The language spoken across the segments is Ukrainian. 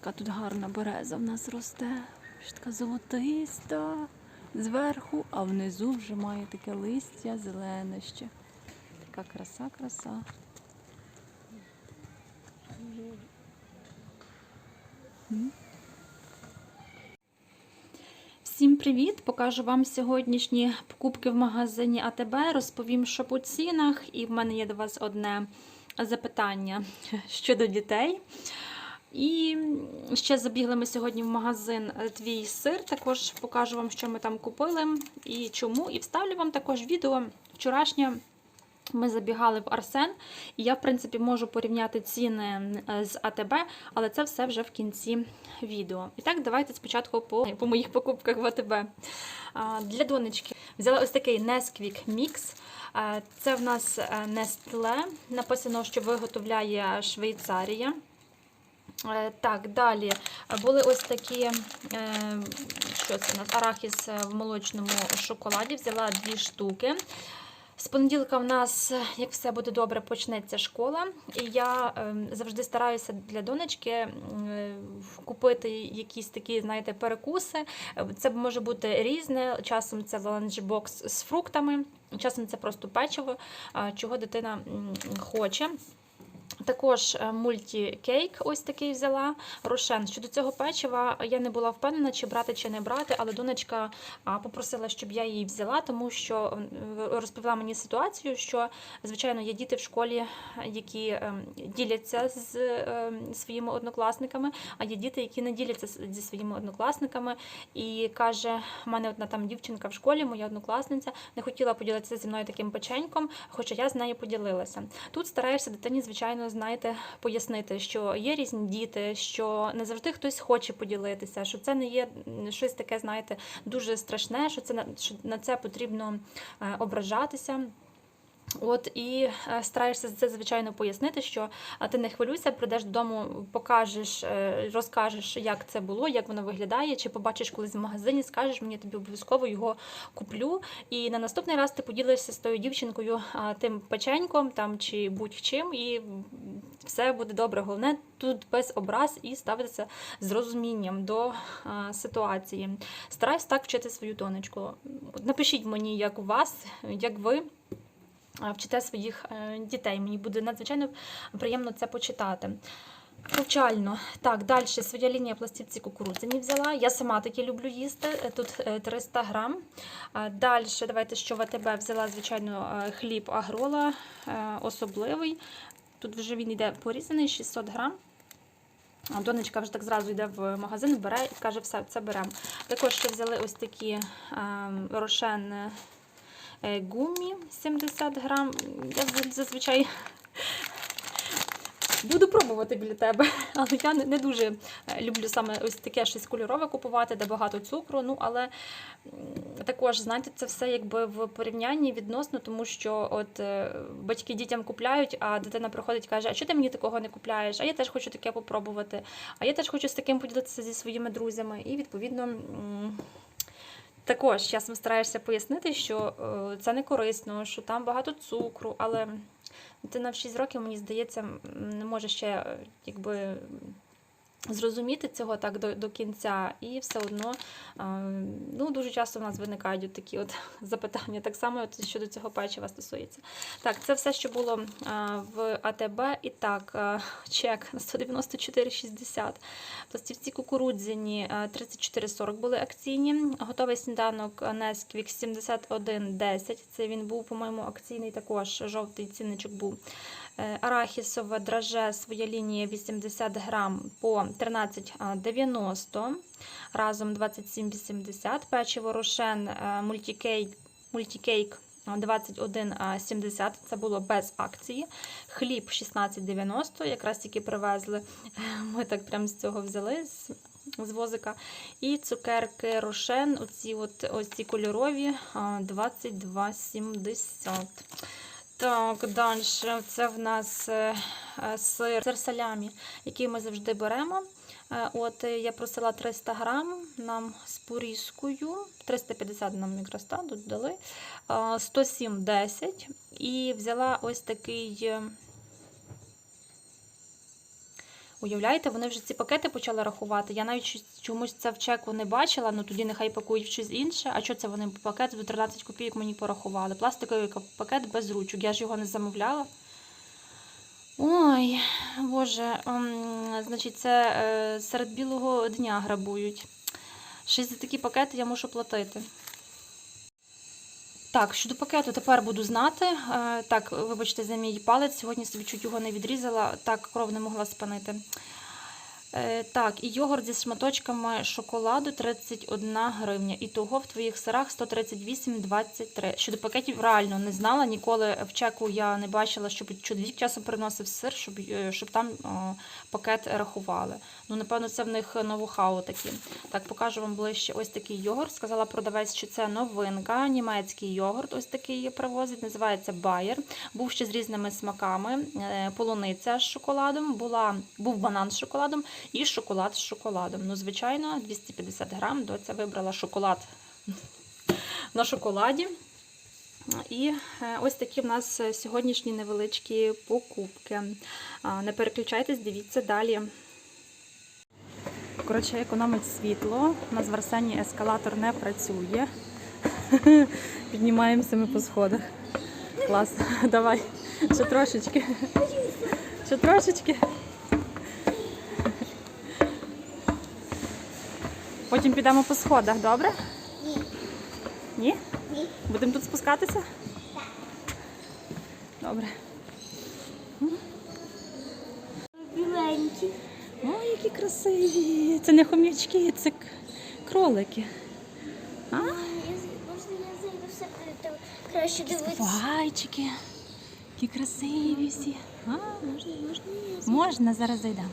Така тут гарна береза в нас росте. Ще така золотиста зверху, а внизу вже має таке листя зелене ще. Така краса, краса. Всім привіт! Покажу вам сьогоднішні покупки в магазині АТБ. Розповім, що по цінах, і в мене є до вас одне запитання щодо дітей. І ще забігли ми сьогодні в магазин е, Твій сир. Також покажу вам, що ми там купили і чому. І вставлю вам також відео вчорашнє. Ми забігали в Арсен, і я, в принципі, можу порівняти ціни е, з АТБ, але це все вже в кінці відео. І так, давайте спочатку по, по моїх покупках в АТБ. Для донечки взяла ось такий Nesquik Mix. А, Це в нас е, Nestle. Написано, що виготовляє Швейцарія. Е, Так, далі були ось такі, е, що це у нас, арахіс в молочному шоколаді. Взяла дві штуки. З понеділка в нас, як все буде добре, почнеться школа. І я е, завжди стараюся для донечки е, купити якісь такі, знаєте, перекуси. Е, Це може бути різне. Часом це ланчбокс з фруктами, часом це просто печиво, е, чого дитина хоче. Також е, мультікейк ось такий взяла. Рошен. Щодо цього печива я не була впевнена, чи брати, чи не брати, але донечка попросила, щоб я її взяла, тому що розповіла мені ситуацію, що, звичайно, є діти в школі, які е, діляться з е, своїми однокласниками, а є діти, які не діляться зі своїми однокласниками. І каже, в мене одна там дівчинка в школі, моя однокласниця, не хотіла поділитися зі мною таким печеньком, хоча я з нею поділилася. Тут стараєшся дитині, звичайно, знаєте, пояснити, що є різні діти, що не завжди хтось хоче поділитися, що це не є щось таке, знаєте, дуже страшне, що це на що на це потрібно е, ображатися. От і е, стараєшся це звичайно пояснити, що ти не хвилюйся, прийдеш додому, покажеш, е, розкажеш, як це було, як воно виглядає, чи побачиш колись в магазині, скажеш мені, тобі обов'язково його куплю. І на наступний раз ти поділишся з тою дівчинкою тим печеньком там чи будь-чим, і все буде добре. Головне тут без образ і ставитися з розумінням до ситуації. Стараюсь так вчити свою донечку. Напишіть мені, як у вас, як ви вчите своїх е, дітей. Мені буде надзвичайно приємно це почитати. Повчально. Так, далі своя лінія пластівці кукурудзяні взяла. Я сама такі люблю їсти. Е, Тут е, 300 грам. Далі, давайте, що в АТБ взяла, звичайно, е, хліб агрола е, особливий. Тут вже він йде порізаний, 600 грам. Донечка вже так зразу йде в магазин, бере і каже, все, це беремо. Також ще взяли ось такі ем, рошен е, гумі 70 грам. Я зазвичай буду пробувати біля тебе, але я не, не дуже е, люблю саме ось таке щось кольорове купувати, де багато цукру. Ну, але також, знаєте, це все якби в порівнянні відносно, тому що от е, батьки дітям купляють, а дитина приходить і каже, а чого ти мені такого не купляєш? А я теж хочу таке попробувати. А я теж хочу з таким поділитися зі своїми друзями. І відповідно. Також часом стараєшся пояснити, що е, це не корисно, що там багато цукру, але дитина в 6 років, мені здається, не може ще е, якби. Зрозуміти цього так до, до кінця, і все одно ну, дуже часто в нас виникають от такі от запитання. Так само от щодо цього печива стосується. Так, це все, що було в АТБ. І так, чек на 194,60. Пластівці кукурудзяні е, 34,40 були акційні. Готовий сніданок Nesquik 71,10. Це він був, по-моєму, акційний також. Жовтий цінничок був. Е, Арахісове драже своя лінія 80 грам по 13,90. Разом 27,80. Печиво рошен е, мультикейк, мультикейк 21,70. Це було без акції. Хліб 16,90. Якраз тільки привезли. Ми так прямо з цього взяли. з- возика. І цукерки Рошен, оці от, ось ці кольорові, 22,70. Так, далі. Це в нас е, е, сир, сир салямі, який ми завжди беремо. Е, От я просила 300 грам нам з порізкою. 350 нам та, дали. Е, 107,10. І взяла ось такий. Уявляєте, вони вже ці пакети почали рахувати. Я навіть чомусь це в чеку не бачила, ну тоді нехай пакують щось інше. А що це вони пакет за 13 копійок мені порахували? Пластиковий пакет без ручок. Я ж його не замовляла. Ой, Боже, ем, значить, це е, серед білого дня грабують. Й за такі пакети я мушу платити. Так, щодо пакету тепер буду знати. Е, Так, вибачте за мій палець, сьогодні собі чуть його не відрізала, так кров не могла спинити. Е, Так, і йогурт зі шматочками шоколаду 31 гривня. І того в твоїх сирах 138,23. Щодо пакетів реально не знала. Ніколи в чеку я не бачила, щоб чоловік часом приносив сир, щоб, е, щоб там о, пакет рахували. Ну, напевно, це в них ноу-хау такі. Так, покажу вам ближче ось такий йогурт. Сказала продавець, що це новинка. Німецький йогурт, ось такий привозить. Називається Bayer. Був ще з різними смаками. Е, Полуниця з шоколадом, була, був банан з шоколадом і шоколад з шоколадом. Ну, звичайно, 250 грам. Доця вибрала шоколад на шоколаді. І е, ось такі в нас сьогоднішні невеличкі покупки. Не переключайтесь, дивіться далі. Коротше, економить світло. У нас в Арсені ескалатор не працює. Піднімаємося ми по сходах. Клас. Давай. Ще трошечки. Ще трошечки. Потім підемо по сходах, добре? Ні. Ні? Ні. Будемо тут спускатися? Так. Добре. Біленькі. Ой, які красиві. Це не хомячки, це кролики. А? Можна я зайду все краще дивитися. Вайчики. Які красиві всі. А? Можна, можна? Можна, зараз зайдемо.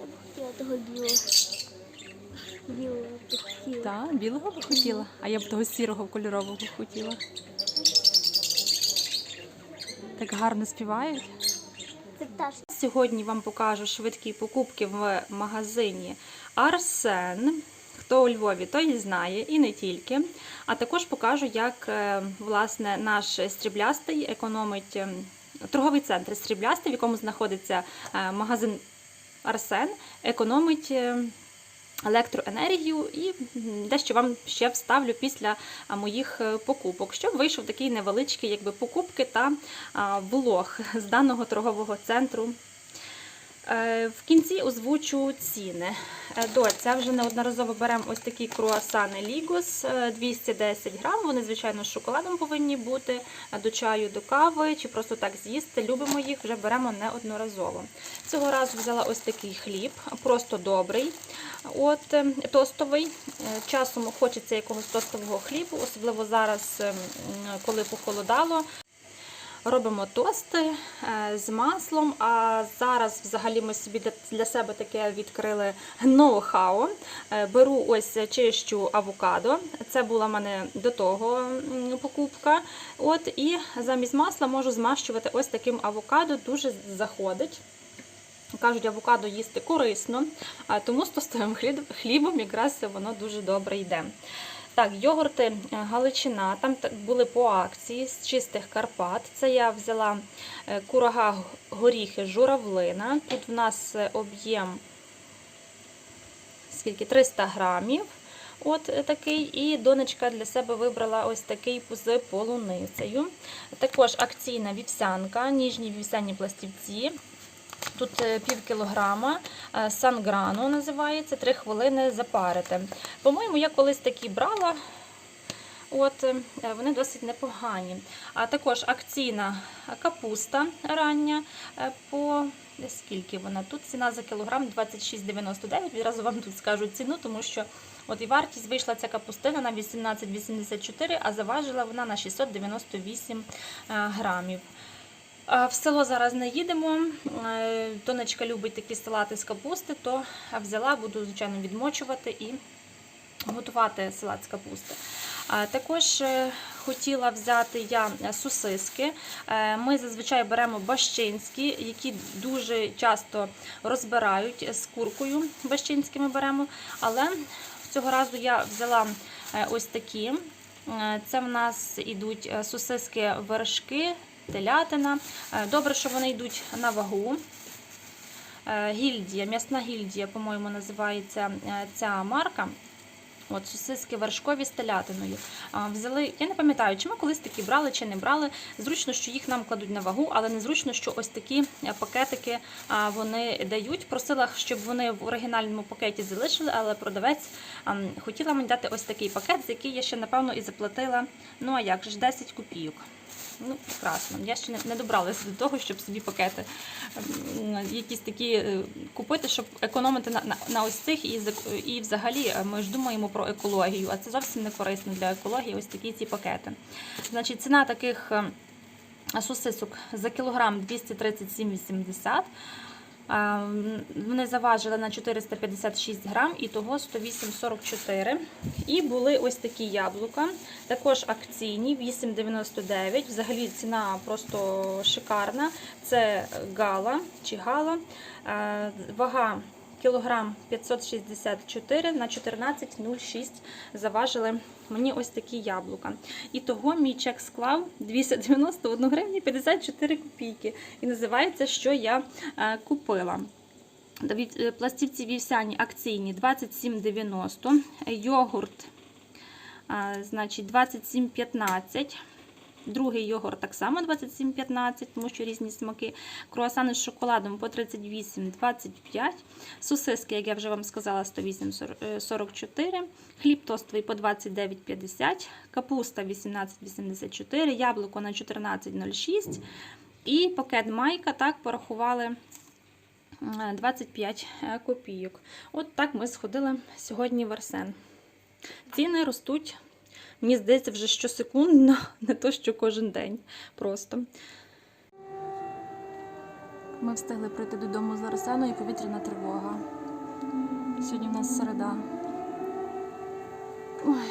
Я б хотіла того білого. Білого б хотіла. Так, білого б хотіла, а я б того сірого кольорового хотіла. Так гарно співають. Це пташка. Сьогодні вам покажу швидкі покупки в магазині Арсен. Хто у Львові, той знає, і не тільки. А також покажу, як е, власне наш стріблястий економить е, торговий центр стріблястий, в якому знаходиться е, магазин Арсен, економить. Електроенергію і дещо вам ще вставлю після моїх е, покупок, щоб вийшов такий невеличкий якби, покупки та влог з даного торгового центру. Е, В кінці озвучу ціни. Е, Доця вже неодноразово беремо ось такі круасани Лігос е, 210 грам. Вони, звичайно, з шоколадом повинні бути е, до чаю, до кави чи просто так з'їсти. Любимо їх, вже беремо неодноразово. Цього разу взяла ось такий хліб, просто добрий, от е, тостовий. Е, Часом хочеться якогось тостового хлібу, особливо зараз, е, коли похолодало. Робимо тости е, з маслом. А зараз взагалі ми собі для- себе таке відкрили ноу-хау. Е, Беру ось чищу авокадо. Це була в мене до того покупка. От і замість масла можу змащувати ось таким авокадо. Дуже заходить. Кажуть, авокадо їсти корисно, тому з тостовим хлібом якраз воно дуже добре йде. Так, йогурти е, Галичина, там були по акції з чистих Карпат. Це я взяла е, курага горіхи журавлина. Тут в нас е, об'єм скільки 300 грамів. От такий, і донечка для себе вибрала ось такий з полуницею. Також акційна вівсянка, ніжні вівсяні пластівці. Тут е, пів кілограма, е, санграно називається, 3 хвилини запарити. По-моєму, я колись такі брала. От, е, вони досить непогані. А також акційна капуста рання по скільки вона тут ціна за кілограм 26,99. Відразу вам тут скажу ціну, тому що от і вартість вийшла ця капустина на 18,84, а заважила вона на 698 е, грамів. А В село зараз не їдемо. Е, Донечка любить такі салати з капусти, то взяла, буду, звичайно, відмочувати і готувати салат з капусти. Також е, хотіла взяти я е, сосиски. Е, Ми зазвичай беремо бащинські, які дуже часто розбирають з куркою. Бащинські ми беремо. Але цього разу я взяла е, ось такі. Е, Це в нас ідуть е, сосиски вершки, телятина. Е, Добре, що вони йдуть на вагу. е, гільдія, м'ясна гільдія, по-моєму, називається е, ця марка. От сосиски вершкові з телятиною. Взяли, я не пам'ятаю, чи ми колись такі брали, чи не брали. Зручно, що їх нам кладуть на вагу, але незручно, що ось такі пакетики вони дають. Просила, щоб вони в оригінальному пакеті залишили, але продавець а, хотіла мені дати ось такий пакет, за який я ще, напевно, і заплатила. Ну а як ж 10 копійок. Ну, прекрасно. Я ще не, добралася до того, щоб собі пакети якісь такі е, купити, щоб економити на, на, на ось цих. І, і взагалі е, ми ж думаємо про екологію, а це зовсім не корисно для екології. Ось такі ці пакети. Значить, ціна таких е, сосисок за кілограм 237,80. А, м, Вони заважили на 456 грам і того 108,44. І були ось такі яблука, також акційні 8,99. Взагалі ціна просто шикарна. Це гала чи гала. Е, Вага кілограм 564 на 14,06 заважили мені ось такі яблука. І того мій чек склав 291 гривні 54 копійки. І називається, що я е, купила. Е, Пластівці вівсяні акційні 27,90, йогурт а, значить 27,15. Другий йогурт так само 27,15, тому що різні смаки. Круасани з шоколадом по 38,25. Сосиски, як я вже вам сказала, 108,44. Хліб тостовий по 29,50. Капуста 18,84. Яблуко на 14,06. І пакет майка так порахували. е, 25 копійок. От так ми сходили сьогодні в Арсен. Ціни ростуть, мені здається, вже щосекундно, не то що кожен день. Просто. Ми встигли прийти додому з Арсену і повітряна тривога. Сьогодні в нас середа. Ой,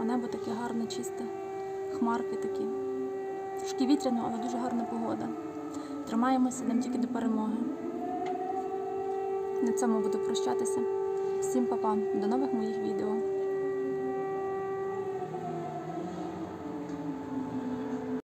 а небо таке гарне, чисте. Хмарки такі. Трошки вітряно, але дуже гарна погода. Тримаємося, йдемо тільки до перемоги. На цьому буду прощатися. Всім па-па. До нових моїх відео.